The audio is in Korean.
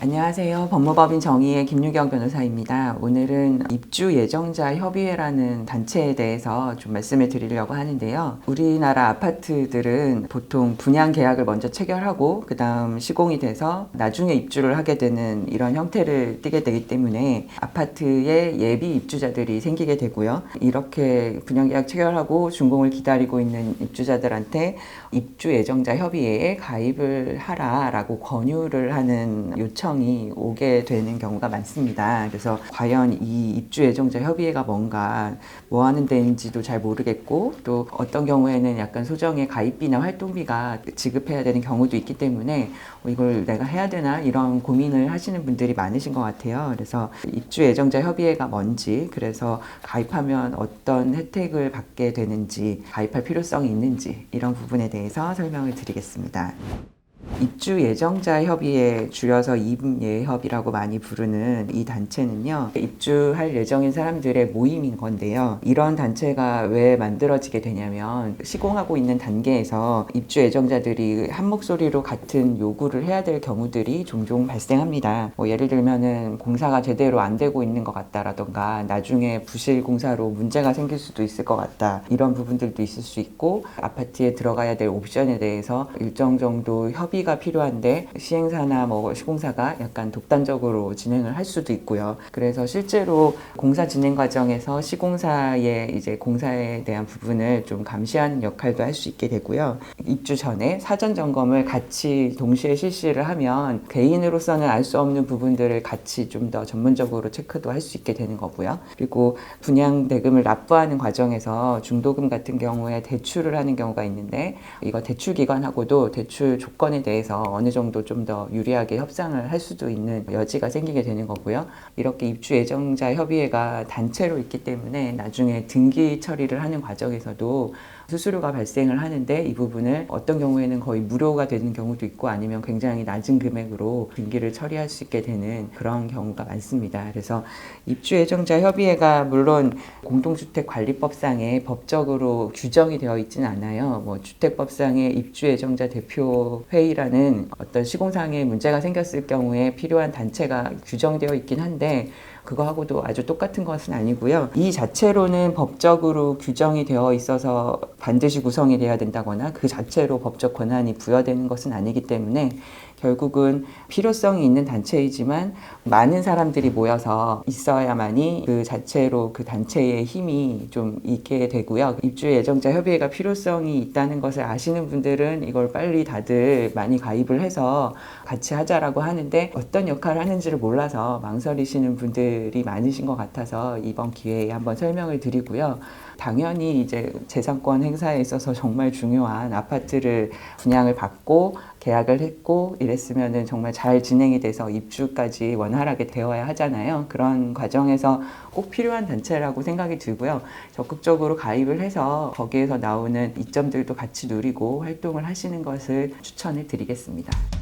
안녕하세요. 법무법인 정의의 김유경 변호사입니다. 오늘은 입주 예정자 협의회라는 단체에 대해서 좀 말씀을 드리려고 하는데요. 우리나라 아파트들은 보통 분양 계약을 먼저 체결하고 그다음 시공이 돼서 나중에 입주를 하게 되는 이런 형태를 띠게 되기 때문에 아파트에 예비 입주자들이 생기게 되고요. 이렇게 분양 계약 체결하고 준공을 기다리고 있는 입주자들한테 입주 예정자 협의회에 가입을 하라라고 권유를 하는 요청 이 오게 되는 경우가 많습니다. 그래서 과연 이 입주 예정자 협의회가 뭔가 뭐 하는 데인지도 잘 모르겠고 또 어떤 경우에는 약간 소정의 가입비나 활동비가 지급해야 되는 경우도 있기 때문에 어, 이걸 내가 해야 되나 이런 고민을 하시는 분들이 많으신 것 같아요. 그래서 입주 예정자 협의회가 뭔지 그래서 가입하면 어떤 혜택을 받게 되는지 가입할 필요성이 있는지 이런 부분에 대해서 설명을 드리겠습니다. 입주 예정자 협의회 줄여서 입예협이라고 많이 부르는 이 단체는요 입주할 예정인 사람들의 모임인 건데요. 이런 단체가 왜 만들어지게 되냐면 시공하고 있는 단계에서 입주 예정자들이 한 목소리로 같은 요구를 해야 될 경우들이 종종 발생합니다. 뭐 예를 들면은 공사가 제대로 안 되고 있는 것 같다라던가 나중에 부실 공사로 문제가 생길 수도 있을 것 같다. 이런 부분들도 있을 수 있고 아파트에 들어가야 될 옵션에 대해서 일정 정도 협 의가 필요한데 시행사나 뭐 시공사가 약간 독단적으로 진행을 할 수도 있고요. 그래서 실제로 공사 진행 과정에서 시공사의 이제 공사에 대한 부분을 좀 감시하는 역할도 할 수 있게 되고요. 입주 전에 사전 점검을 같이 동시에 실시를 하면 개인으로서는 알 수 없는 부분들을 같이 좀 더 전문적으로 체크도 할 수 있게 되는 거고요. 그리고 분양 대금을 납부하는 과정에서 중도금 같은 경우에 대출을 하는 경우가 있는데 이거 대출 기관하고도 대출 조건에 대해서 어느 정도 좀 더 유리하게 협상을 할 수도 있는 여지가 생기게 되는 거고요. 이렇게 입주 예정자 협의회가 단체로 있기 때문에 나중에 등기 처리를 하는 과정에서도 수수료가 발생을 하는데 이 부분을 어떤 경우에는 거의 무료가 되는 경우도 있고 아니면 굉장히 낮은 금액으로 등기를 처리할 수 있게 되는 그런 경우가 많습니다. 그래서 입주 예정자 협의회가 물론 공동주택관리법상에 법적으로 규정이 되어 있지는 않아요. 뭐 주택법상의 입주 예정자 대표 회의라는 어떤 시공상에 문제가 생겼을 경우에 필요한 단체가 규정되어 있긴 한데 그거하고도 아주 똑같은 것은 아니고요. 이 자체로는 법적으로 규정이 되어 있어서 반드시 구성이 돼야 된다거나 그 자체로 법적 권한이 부여되는 것은 아니기 때문에 결국은 필요성이 있는 단체이지만 많은 사람들이 모여서 있어야만이 그 자체로 그 단체의 힘이 좀 있게 되고요. 입주 예정자 협의회가 필요성이 있다는 것을 아시는 분들은 이걸 빨리 다들 많이 가입을 해서 같이 하자라고 하는데 어떤 역할을 하는지를 몰라서 망설이시는 분들이 많으신 것 같아서 이번 기회에 한번 설명을 드리고요. 당연히 이제 재산권 행사에 있어서 정말 중요한 아파트를 분양을 받고 계약을 했고 이랬으면은 정말 잘 진행이 돼서 입주까지 원활하게 되어야 하잖아요. 그런 과정에서 꼭 필요한 단체라고 생각이 들고요. 적극적으로 가입을 해서 거기에서 나오는 이점들도 같이 누리고 활동을 하시는 것을 추천을 드리겠습니다.